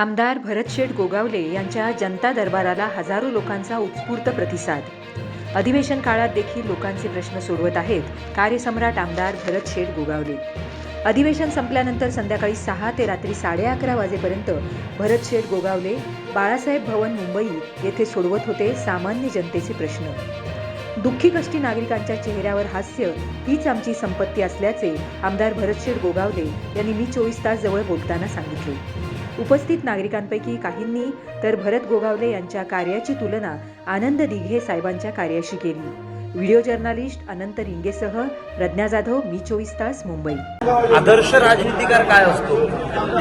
आमदार भरतशेठ गोगावले यांच्या जनता दरबाराला हजारो लोकांचा उत्स्फूर्त प्रतिसाद. अधिवेशन काळात देखील लोकांचे प्रश्न सोडवत आहेत कार्यसम्राट आमदार भरतशेठ गोगावले. अधिवेशन संपल्यानंतर संध्याकाळी सहा ते रात्री साडे अकरा वाजेपर्यंत भरतशेठ गोगावले बाळासाहेब भवन मुंबई येथे सोडवत होते सामान्य जनतेचे प्रश्न. दुःखी कष्टी नागरिकांच्या चेहऱ्यावर हास्य हीच आमची संपत्ती असल्याचे आमदार भरतशेठ गोगावले यांनी मी चोवीस तास जवळ बोलताना सांगितले. उपस्थित नागरिकांपैकी काहींनी तर भरत गोगावले यांच्या कार्याची तुलना आनंद दिघे साहेबांच्या कार्याशी केली. व्हिडिओ जर्नालिस्ट अनंत रिंगेसह प्रज्ञा जाधव मी चोवीस तास मुंबई. आदर्श राजनीतिकार काय असतो?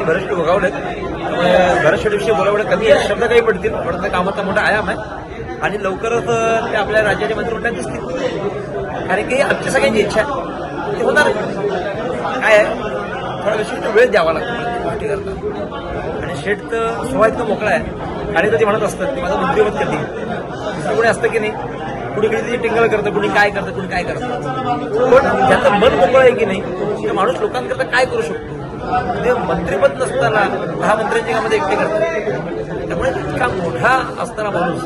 भरत गोगावले भोगावलेत भरतशेठविषयी बोलावलं कमी आहे. शब्द काही पडतील. पण कामाचा मोठा आयाम आहे. आणि लवकरच ते आपल्या राज्याच्या मंत्रिमंडळात दिसतील. कारण की आमच्या सगळ्यांची इच्छा आहे. होणार काय आहे? थोडा विशिष्ट वेळ द्यावा लागतो गोष्टी करता. आणि शेठ तर स्वभाव इतकं मोकळा आहे. आणि तर ते म्हणत असतात की माझं बुद्धिमत कधी? दुसरं कोणी असतं की नाही? कुणी कधी टिंगल करतं कुणी काय करतं कुणी काय करतं. पण त्याचं मन मोकळं आहे की नाही तर माणूस लोकांकरता काय करू शकतो? ते मंत्रीपद नसताना दहा मंत्र्यांच्या कामामध्ये एकटे करतात. त्यामुळे इतका मोठा असताना माणूस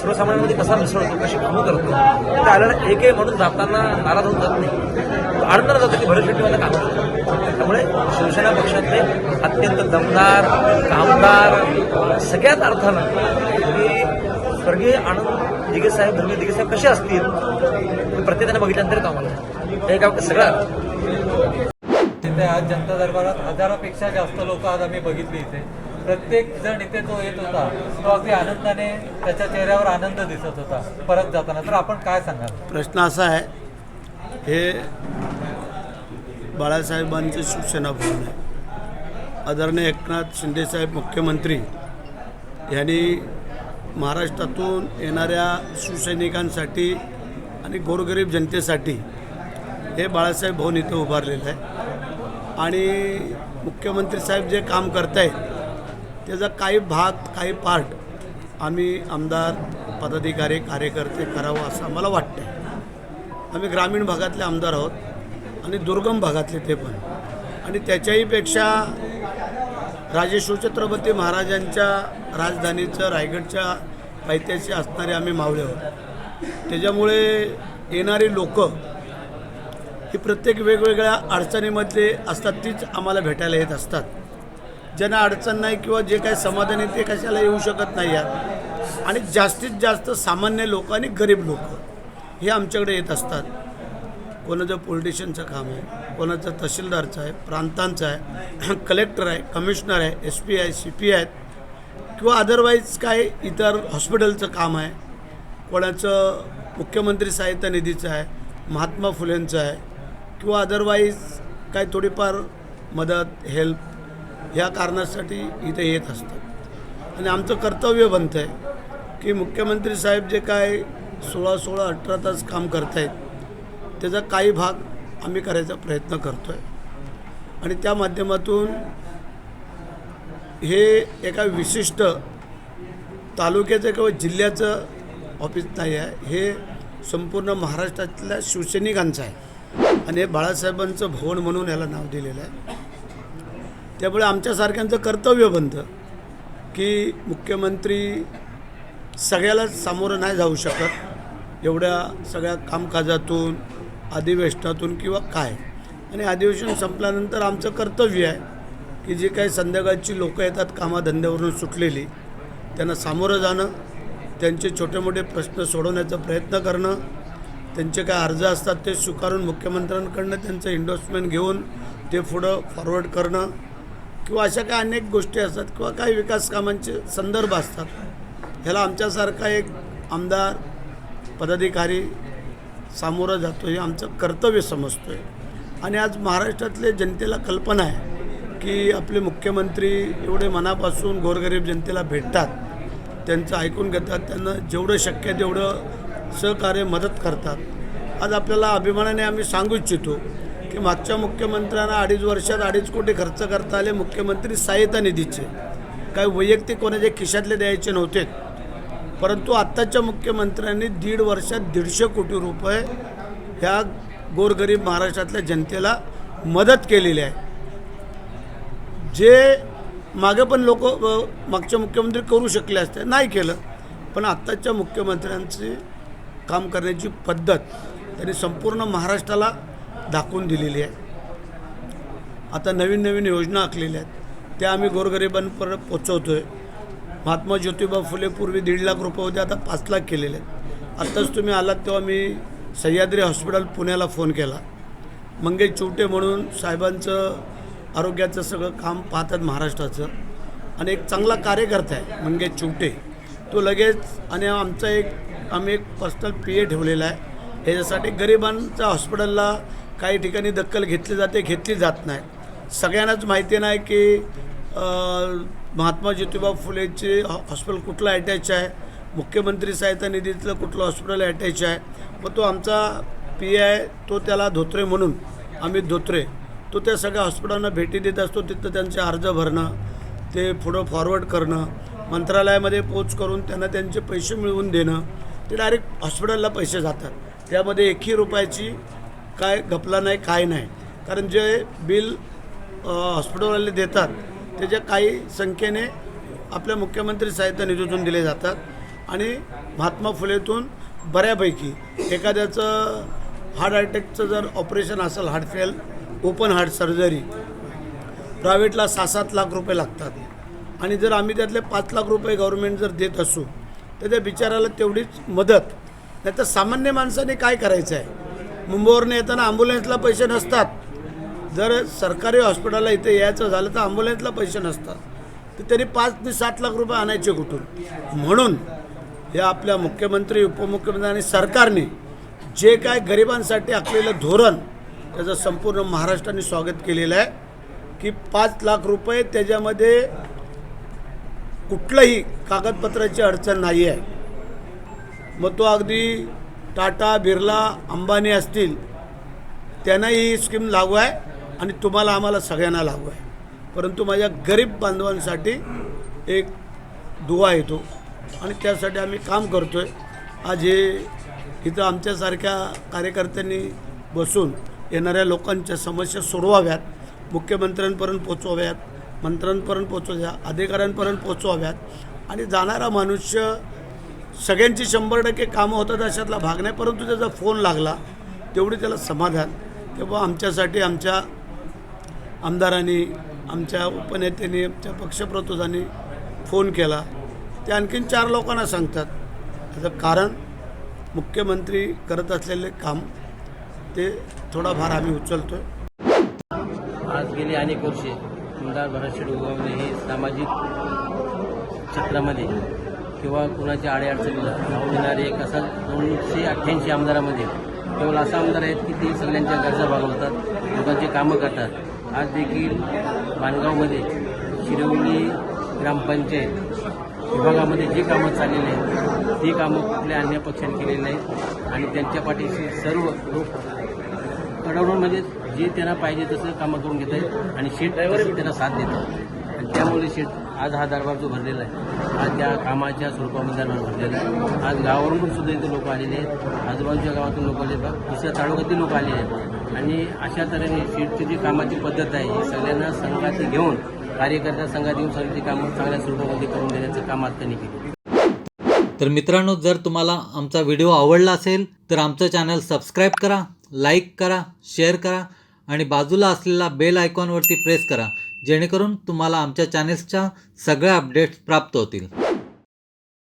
सर्वसामान्यांमध्ये कसा मिसळतो कशी कामं करतो ते आल्याला एकही माणूस जाताना नाराज होऊन जात नाही. आनंदानं जातं की भरत शेट्टी मला काम करतो. त्यामुळे शिवसेना पक्षातले अत्यंत दमदार कामदार सगळ्यात अर्थानं की स्वर्गीय आनंद दिगे साहेब धर्मीय दिगे साहेब कसे असतील? हे प्रत्येकाने बघितल्यानंतर आम्हाला हे काम सगळं तिथे आज जनता दरबारात हजारापेक्षा जास्त लोक आज आम्ही बघितली इथे. प्रत्येक जण इथे तो येत होता. तो अगदी आनंदाने त्याच्या चेहऱ्यावर आनंद दिसत होता. परत जाताना. तर आपण काय सांगाल? प्रश्न असा आहे हे बाळासाहेबांचे शिवसेना भवन आहे आदरणीय एकनाथ शिंदेसाहेब मुख्यमंत्री. यांनी महाराष्ट्रातून येणाऱ्या शिवसैनिकांसाठी आणि गोरगरीब जनतेसाठी हे बाळासाहेब भवन इथं उभारलेलं आहे. आणि मुख्यमंत्री साहेब जे काम करत आहेत त्याचा काही भाग काही पार्ट आम्ही आमदार पदाधिकारी कार्यकर्ते करावं असं आम्हाला वाटतं आम्ही ग्रामीण भागातले आमदार आहोत. आणि दुर्गम भागातले ते पण. आणि त्याच्याहीपेक्षा राजेश्वर छत्रपती महाराजांच्या राजधानीचं रायगडच्या पायथ्याशी असणारे आम्ही मावळे आहोत. त्याच्यामुळे येणारी लोक ही प्रत्येक वेगवेगळ्या अडचणीमध्ये असतात तीच आम्हाला भेटायला येत असतात. ज्यांना अडचण नाही किंवा जे काही समाधान आहे ते कशाला येऊ शकत नाही यात. आणि जास्तीत जास्त सामान्य लोक आणि गरीब लोक हे आमच्याकडे येत असतात. कोणाचं पोलिटिशियनचं काम आहे कोणाचं तहसीलदारचं आहे प्रांतांचं आहे कलेक्टर आहे कमिशनर आहे एस पी आहे सी पी आहेत किंवा अदरवाईज काय इतर हॉस्पिटलचं काम आहे कोणाचं मुख्यमंत्री साहित्य निधीचं आहे महात्मा फुलेंचं आहे किंवा अदरवाईज काय थोडीफार मदत हेल्प ह्या कारणासाठी इथे येत असतात. आणि आमचं कर्तव्य बनतं आहे की मुख्यमंत्री साहेब जे काय सोळा सोळा अठरा तास काम करत आहेत त्याचा काही भाग आम्ही करायचा प्रयत्न करतो आहे आणि त्या माध्यमातून हे एका विशिष्ट तालुक्याचं किंवा जिल्ह्याचं ऑफिस नाही आहे. हे संपूर्ण महाराष्ट्रातल्या शिवसैनिकांचं आहे. आणि हे बाळासाहेबांचं भवन म्हणून याला नाव दिलेलं आहे. त्यामुळे आमच्यासारख्यांचं कर्तव्य बनतं की मुख्यमंत्री सगळ्यालाच सामोरं नाही जाऊ शकत. एवढ्या सगळ्या कामकाजातून अधिवेशनातून किंवा काय? आणि अधिवेशन संपल्यानंतर आमचं कर्तव्य आहे की जे काही संध्याकाळची लोकं येतात कामाधंद्यावरून सुटलेली त्यांना सामोरं जाणं त्यांचे छोटे मोठे प्रश्न सोडवण्याचा प्रयत्न करणं त्यांचे काय अर्ज असतात ते स्वीकारून मुख्यमंत्र्यांकडनं त्यांचं इंडोर्समेंट घेऊन ते पुढं फॉरवर्ड करणं किंवा अशा काही अनेक गोष्टी असतात किंवा काही विकास कामांचे संदर्भ असतात. ह्याला आमच्यासारखा एक आमदार पदाधिकारी सामोरं जातो हे आमचं कर्तव्य समजतो आहे आणि आज महाराष्ट्रातले जनतेला कल्पना आहे की आपले मुख्यमंत्री एवढे मनापासून गोरगरीब जनतेला भेटतात. त्यांचं ऐकून घेतात त्यांना जेवढं शक्य आहे तेवढं सहकार्य मदत करतात. आज आपल्याला अभिमानाने आम्ही सांगू इच्छितो की मागच्या मुख्यमंत्र्यांना अडीच वर्षात अडीच कोटी खर्च करता आले मुख्यमंत्री सहायता निधीचे. काही वैयक्तिक कोणाच्या खिशातले द्यायचे नव्हते. परंतु आत्ताच्या मुख्यमंत्र्यांनी दीड वर्षात दीडशे कोटी रुपये ह्या गोरगरीब महाराष्ट्रातल्या जनतेला मदत केलेली आहे. जे मागे पण लोक मागचे मुख्यमंत्री करू शकले असते नाही केलं. पण आत्ताच्या मुख्यमंत्र्यांची काम करण्याची पद्धत त्यांनी संपूर्ण महाराष्ट्राला दाखवून दिलेली आहे. आता नवीन नवीन योजना आखलेल्या आहेत. त्या आम्ही गोरगरिबांपर्यंत पोचवतो आहे महात्मा ज्योतिबा फुले पूर्वी दीड लाख रुपये होते आता पाच लाख केलेले आहेत. आत्ताच तुम्ही आलात तेव्हा मी सह्याद्री हॉस्पिटल पुण्याला फोन केला. मंगेश चिवटे म्हणून साहेबांचं आरोग्याचं सगळं काम पाहतात महाराष्ट्राचं. आणि एक चांगला कार्यकर्ता आहे मंगेश चिवटे तो लगेच आणि आमचा एक आम्ही एक पर्सनल पी ए ठेवलेला आहे. ह्याच्यासाठी गरिबांच्या हॉस्पिटलला काही ठिकाणी दखल घेतली जाते घेतली जात नाही. सगळ्यांनाच माहिती नाही की महात्मा ज्योतिबा फुलेचे हॉ- हॉस्पिटल कुठलं अटॅच आहे? मुख्यमंत्री सहायता निधीतलं कुठलं हॉस्पिटल अटॅच आहे? मग तो आमचा पी आय तो त्याला धोत्रे म्हणून अमित धोत्रे तो त्या सगळ्या हॉस्पिटलांना भेटी देत असतो तिथं त्यांचे अर्ज भरणं ते पुढं फॉरवर्ड करणं मंत्रालयामध्ये पोच करून त्यांना त्यांचे पैसे मिळवून देणं ते डायरेक्ट हॉस्पिटलला पैसे जातात. त्यामध्ये एकही रुपयाची काय घपला नाही काय नाही. कारण जे बिल हॉस्पिटलवाले देतात त्याच्या काही संख्येने आपल्या मुख्यमंत्री साहित्य निधीतून दिले जातात. आणि महात्मा फुलेतून बऱ्यापैकी एखाद्याचं हार्ट अटॅकचं जर ऑपरेशन असेल heart fail open heart surgery प्रायव्हेटला सहा सात लाख रुपये लागतात. आणि जर आम्ही त्यातले पाच लाख रुपये गव्हर्मेंट जर देत असू तर त्या बिचाराला तेवढीच मदत. नाही तर सामान्य माणसाने काय करायचं आहे मुंबईवरनं येताना ॲम्ब्युलन्सला पैसे नसतात. जर सरकारी हॉस्पिटलला इथे यायचं झालं तर ॲम्ब्युलन्सला पैसे नसतात. तर त्यांनी पाच ते सात लाख रुपये आणायचे कुठून? म्हणून हे आपल्या मुख्यमंत्री उपमुख्यमंत्री आणि सरकारने जे काय गरिबांसाठी आखलेलं धोरण त्याचं संपूर्ण महाराष्ट्राने स्वागत केलेलं आहे की पाच लाख रुपये त्याच्यामध्ये कुठलंही कागदपत्राची अडचण नाही आहे. मग तो अगदी टाटा बिर्ला अंबानी असतील त्यांनाही ही स्कीम लागू आहे. आणि तुम्हाला आम्हाला सगळ्यांना लागू आहे. परंतु माझ्या गरीब बांधवांसाठी एक दुवा येतो आणि त्यासाठी आम्ही काम करतो आहे आज हे इथं आमच्यासारख्या कार्यकर्त्यांनी बसून येणाऱ्या लोकांच्या समस्या सोडवाव्यात मुख्यमंत्र्यांपर्यंत पोचवाव्यात मंत्र्यांपर्यंत पोचवाव्या अधिकाऱ्यांपर्यंत पोचवाव्यात आणि जाणारा मनुष्य सगळ्यांची शंभर टक्के कामं होतात अशातला भाग नाही परंतु त्याचा फोन लागला तेवढी त्याला समाधान. तेव्हा आमच्यासाठी आमच्या आमदारांनी आमच्या उपनेत्यांनी आमच्या पक्षप्रतोजांनी फोन केला. ते आणखीन चार लोकांना सांगतात. त्याचं कारण मुख्यमंत्री करत असलेले काम ते थोडाफार आम्ही उचलतो आहे आज गेली अनेक वर्षे आमदार भरतशेठ उगवणे हे सामाजिक क्षेत्रामध्ये किंवा कुणाच्या अडीअडचणीला येणारे एक असा दोनशे अठ्ठ्याऐंशी आमदारामध्ये केवळ असा आमदार आहेत की ते सगळ्यांच्या गरजा भागवतात लोकांची कामं करतात. आज देखील माणगावमध्ये शिरवली ग्रामपंचायत विभागामध्ये जी कामं चाललेली आहेत ती कामं कुठल्या अन्य पक्षाने केलेली नाहीत आणि त्यांच्या पाठीशी सर्व लोक कडवून म्हणजे जे त्यांना पाहिजे तसं कामं करून घेत आहेत आणि शेट ड्रायव्हर त्यांना साथ देतात आणि त्यामुळे शेट आज हा दरबार जो भरलेला आहे आज त्या कामाच्या स्वरूपामध्ये दरबार भरलेला आहे. आज गावावरून पण सुद्धा इथे लोक आलेले आहेत. आजूबाजूच्या गावातून लोक आले आहेत. दुसऱ्या तालुक्यातील लोक आलेले आहेत. आणि अशा तऱ्हेने शेटची जी कामाची पद्धत आहे ही सगळ्यांना संघाती घेऊन कार्यकर्त्या संघात येऊन सगळ्याची कामं चांगल्या स्वरूपामध्ये करून देण्याचं काम आज त्यांनी केलं तर मित्रांनो जर तुम्हाला आमचा व्हिडिओ आवडला असेल तर आमचं चॅनल सबस्क्राईब करा लाईक करा शेअर करा आणि बाजूला असलेला बेल आयकॉनवरती प्रेस करा जेणेकरून तुम्हाला आमच्या चॅनेल्सच्या सगळ्या अपडेट्स प्राप्त होतील.